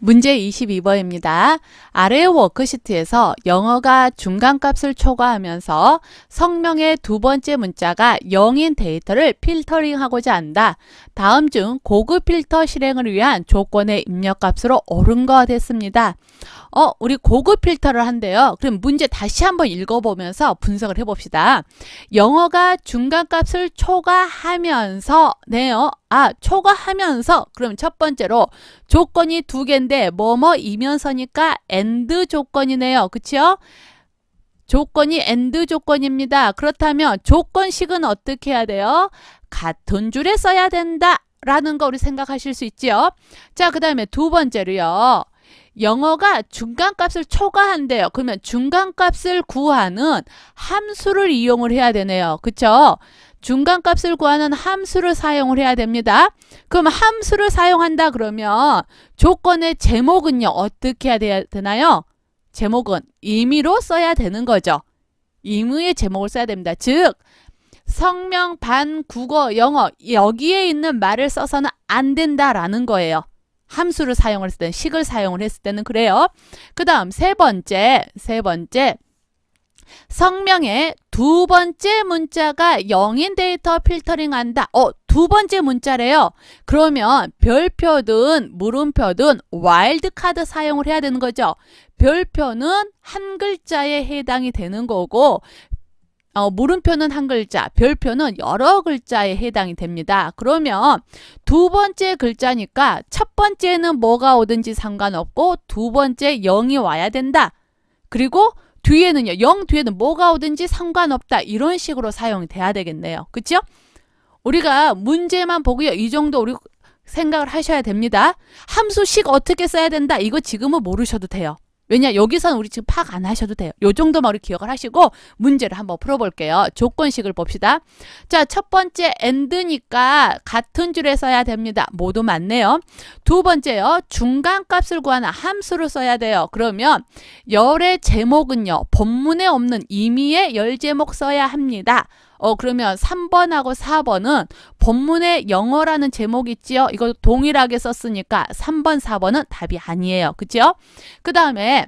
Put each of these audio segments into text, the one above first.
문제 22번입니다. 아래 워크시트에서 영어가 중간값을 초과하면서 성명의 두 번째 문자가 0인 데이터를 필터링하고자 한다. 다음 중 고급 필터 실행을 위한 조건의 입력값으로 옳은 거 됐습니다. 어, 우리 고급 필터를 한대요. 그럼 문제 다시 한번 읽어보면서 분석을 해봅시다. 영어가 중간값을 초과하면서 네요. 아, 초과하면서 그럼 첫 번째로 조건이 두 개인데 뭐뭐 이면서니까 and 조건이네요. 그치요? 조건이 and 조건입니다. 그렇다면 조건식은 어떻게 해야 돼요? 같은 줄에 써야 된다. 라는 거 우리 생각하실 수 있지요. 자, 그 다음에 두 번째로요. 영어가 중간값을 초과한대요. 그러면 중간값을 구하는 함수를 이용을 해야 되네요. 그쵸? 중간값을 구하는 함수를 사용을 해야 됩니다. 그럼 함수를 사용한다 그러면 조건의 제목은요. 어떻게 해야 되나요? 제목은 임의로 써야 되는 거죠. 임의의 제목을 써야 됩니다. 즉 성명, 반, 국어, 영어 여기에 있는 말을 써서는 안 된다라는 거예요. 함수를 사용을 했을 때는 식을 사용을 했을 때는 그래요. 그 다음 세 번째 세 번째 성명의 두 번째 문자가 0인 데이터 필터링 한다. 어, 두 번째 문자래요. 그러면 별표든 물음표든 와일드 카드 사용을 해야 되는 거죠. 별표는 한 글자에 해당이 되는 거고 어, 물음표는 한 글자, 별표는 여러 글자에 해당이 됩니다. 그러면 두 번째 글자니까 첫 번째는 뭐가 오든지 상관없고 두 번째 0이 와야 된다. 그리고 뒤에는요. 0 뒤에는 뭐가 오든지 상관없다. 이런 식으로 사용이 돼야 되겠네요. 그쵸 우리가 문제만 보고요. 이 정도 우리 생각을 하셔야 됩니다. 함수식 어떻게 써야 된다. 이거 지금은 모르셔도 돼요. 왜냐 여기서는 우리 지금 파악 안 하셔도 돼요. 요 정도만 우리 기억을 하시고 문제를 한번 풀어볼게요. 조건식을 봅시다. 자, 첫 번째 and니까 같은 줄에 써야 됩니다. 모두 맞네요. 두 번째요. 중간값을 구하는 함수를 써야 돼요. 그러면 열의 제목은요. 본문에 없는 임의의 열 제목 써야 합니다. 어 그러면 3번하고 4번은 본문에 영어라는 제목이 있지요. 이거 동일하게 썼으니까 3번, 4번은 답이 아니에요. 그죠? 그 다음에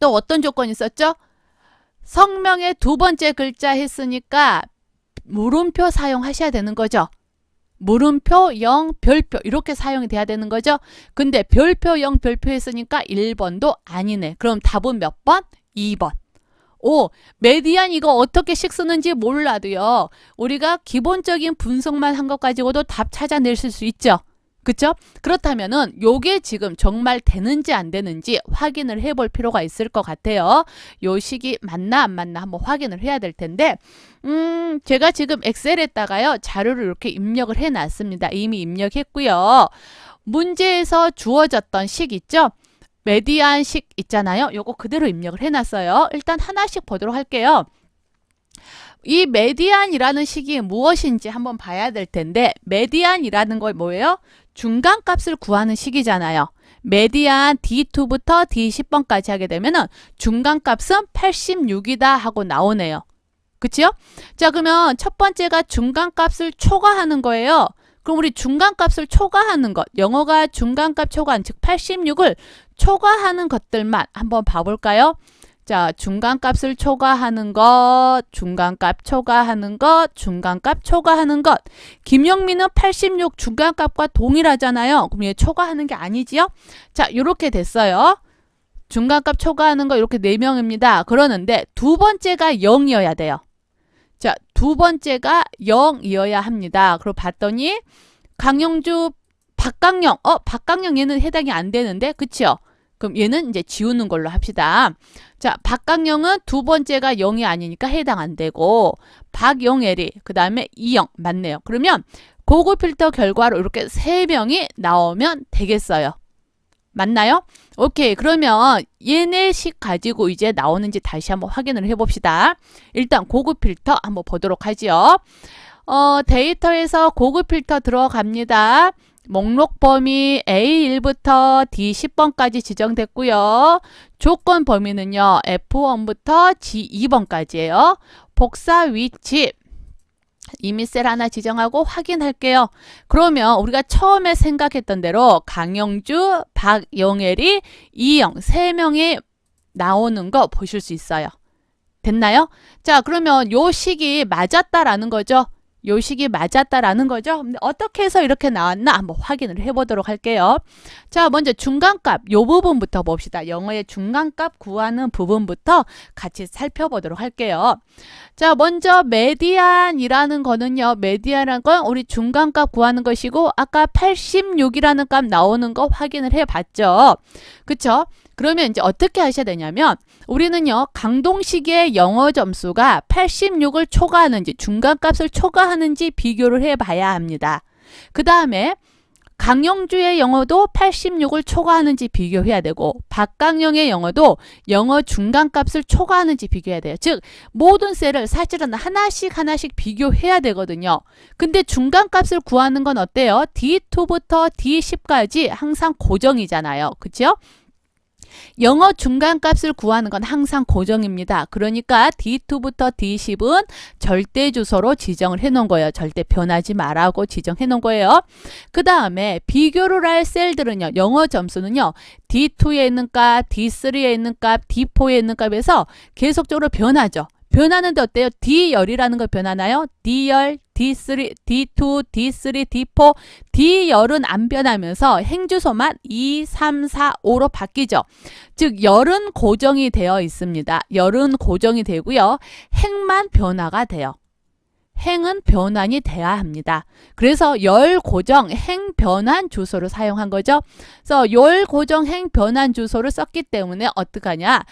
또 어떤 조건이 있었죠? 성명의 두 번째 글자 했으니까 물음표 사용하셔야 되는 거죠. 물음표 0 별표 이렇게 사용이 돼야 되는 거죠. 근데 별표 0 별표 했으니까 1번도 아니네. 그럼 답은 몇 번? 2번. 오, 메디안 이거 어떻게 식 쓰는지 몰라도요. 우리가 기본적인 분석만 한 것 가지고도 답 찾아내실 수 있죠. 그쵸? 그렇다면은 요게 지금 정말 되는지 안 되는지 확인을 해볼 필요가 있을 것 같아요. 요 식이 맞나 안 맞나 한번 확인을 해야 될 텐데 음 제가 지금 엑셀에다가요 자료를 이렇게 입력을 해놨습니다. 이미 입력했고요. 문제에서 주어졌던 식 있죠? 메디안식 있잖아요. 요거 그대로 입력을 해놨어요. 일단 하나씩 보도록 할게요. 이 메디안이라는 식이 무엇인지 한번 봐야 될 텐데 메디안이라는 거 뭐예요? 중간값을 구하는 식이잖아요. 메디안 D2부터 D10번까지 하게 되면 은 중간값은 86이다 하고 나오네요. 그치요? 자 그러면 첫 번째가 중간값을 초과하는 거예요. 그럼 우리 중간값을 초과하는 것, 영어가 중간값 초과한 즉 86을 초과하는 것들만 한번 봐볼까요? 자, 중간값을 초과하는 것, 중간값 초과하는 것, 중간값 초과하는 것. 김영민은 86 중간값과 동일하잖아요. 그럼 얘 초과하는 게 아니지요? 자, 이렇게 됐어요. 중간값 초과하는 거 이렇게 4명입니다. 그러는데 두 번째가 0이어야 돼요. 자, 두 번째가 0이어야 합니다. 그리고 봤더니 강영주 박강영 어 박강영 얘는 해당이 안 되는데 그치요? 그럼 얘는 이제 지우는 걸로 합시다. 자, 박강영은 두 번째가 0이 아니니까 해당 안 되고 박영애리 그 다음에 이영 맞네요. 그러면 고급 필터 결과로 이렇게 세 명이 나오면 되겠어요. 맞나요? 오케이. 그러면 얘네식 가지고 이제 나오는지 다시 한번 확인을 해 봅시다. 일단 고급 필터 한번 보도록 하죠. 어, 데이터에서 고급 필터 들어갑니다. 목록 범위 A1부터 D10번까지 지정됐고요. 조건 범위는요. F1부터 G2번까지예요. 복사 위치 이미 셀 하나 지정하고 확인할게요. 그러면 우리가 처음에 생각했던 대로 강영주, 박영엘이 이영 세 명이 나오는 거 보실 수 있어요. 됐나요? 자, 그러면 요 식이 맞았다라는 거죠. 요 식이 맞았다라는 거죠. 어떻게 해서 이렇게 나왔나 한번 확인을 해보도록 할게요. 자, 먼저 중간값 요 부분부터 봅시다. 영어의 중간값 구하는 부분부터 같이 살펴보도록 할게요. 자, 먼저 메디안이라는 거는요. 메디안이라는 건 우리 중간값 구하는 것이고 아까 86이라는 값 나오는 거 확인을 해봤죠. 그쵸? 그러면 이제 어떻게 하셔야 되냐면 우리는요 강동식의 영어 점수가 86을 초과하는지 중간값을 초과하는지 비교를 해봐야 합니다. 그 다음에 강영주의 영어도 86을 초과하는지 비교해야 되고 박강영의 영어도 영어 중간값을 초과하는지 비교해야 돼요. 즉 모든 셀을 사실은 하나씩 하나씩 비교해야 되거든요. 근데 중간값을 구하는 건 어때요? D2부터 D10까지 항상 고정이잖아요. 그렇죠? 영어 중간값을 구하는 건 항상 고정입니다. 그러니까 D2부터 D10은 절대 주소로 지정을 해 놓은 거예요. 절대 변하지 말라고 지정해 놓은 거예요. 그 다음에 비교를 할 셀들은요. 영어 점수는요. D2에 있는 값, D3에 있는 값, D4에 있는 값에서 계속적으로 변하죠. 변하는데 어때요? D열이라는 거 변하나요? D열, D3, D2, D3, D4, D열은 안 변하면서 행주소만 2, 3, 4, 5로 바뀌죠. 즉 열은 고정이 되어 있습니다. 열은 고정이 되고요. 행만 변화가 돼요. 행은 변환이 돼야 합니다. 그래서 열 고정 행 변환 주소를 사용한 거죠. 그래서 열 고정 행 변환 주소를 썼기 때문에 어떡하냐?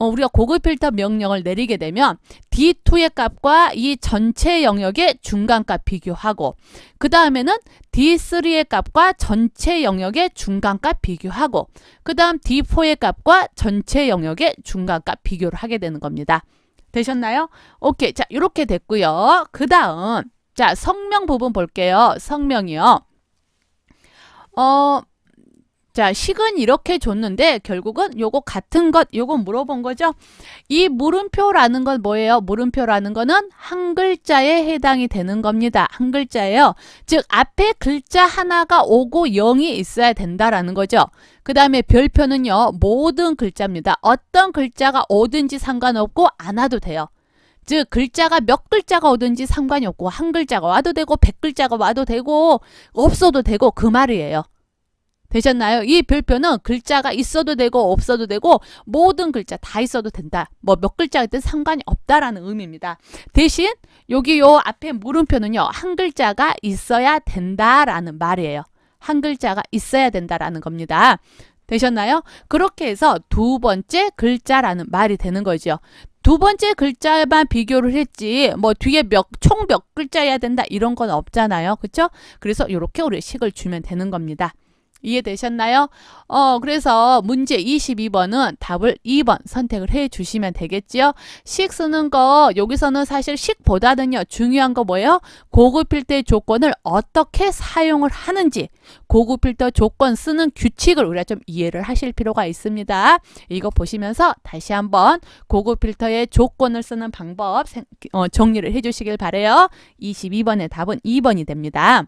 어, 우리가 고급 필터 명령을 내리게 되면 D2의 값과 이 전체 영역의 중간값 비교하고 그 다음에는 D3의 값과 전체 영역의 중간값 비교하고 그 다음 D4의 값과 전체 영역의 중간값 비교를 하게 되는 겁니다. 되셨나요? 오케이. 자, 이렇게 됐고요. 그 다음 자, 성명 부분 볼게요. 성명이요. 어, 자, 식은 이렇게 줬는데 결국은 요거 같은 것, 요거 물어본 거죠. 이 물음표라는 건 뭐예요? 물음표라는 거는 한 글자에 해당이 되는 겁니다. 한 글자예요. 즉 앞에 글자 하나가 오고 0이 있어야 된다라는 거죠. 그 다음에 별표는요. 모든 글자입니다. 어떤 글자가 오든지 상관없고 안 와도 돼요. 즉 글자가 몇 글자가 오든지 상관이 없고 한 글자가 와도 되고 백 글자가 와도 되고 없어도 되고 그 말이에요. 되셨나요? 이 별표는 글자가 있어도 되고 없어도 되고 모든 글자 다 있어도 된다. 뭐 몇 글자든 상관이 없다라는 의미입니다. 대신 여기 요 앞에 물음표는요. 한 글자가 있어야 된다라는 말이에요. 한 글자가 있어야 된다라는 겁니다. 되셨나요? 그렇게 해서 두 번째 글자라는 말이 되는 거죠. 두 번째 글자만 비교를 했지 뭐 뒤에 몇 총 몇 글자여야 된다 이런 건 없잖아요. 그렇죠? 그래서 이렇게 우리 식을 주면 되는 겁니다. 이해되셨나요? 어, 그래서 문제 22번은 답을 2번 선택을 해 주시면 되겠지요. 식 쓰는 거 여기서는 사실 식보다는요. 중요한 거 뭐예요? 고급 필터 조건을 어떻게 사용을 하는지 고급 필터 조건 쓰는 규칙을 우리가 좀 이해를 하실 필요가 있습니다. 이거 보시면서 다시 한번 고급 필터의 조건을 쓰는 방법 어, 정리를 해 주시길 바래요. 22번의 답은 2번이 됩니다.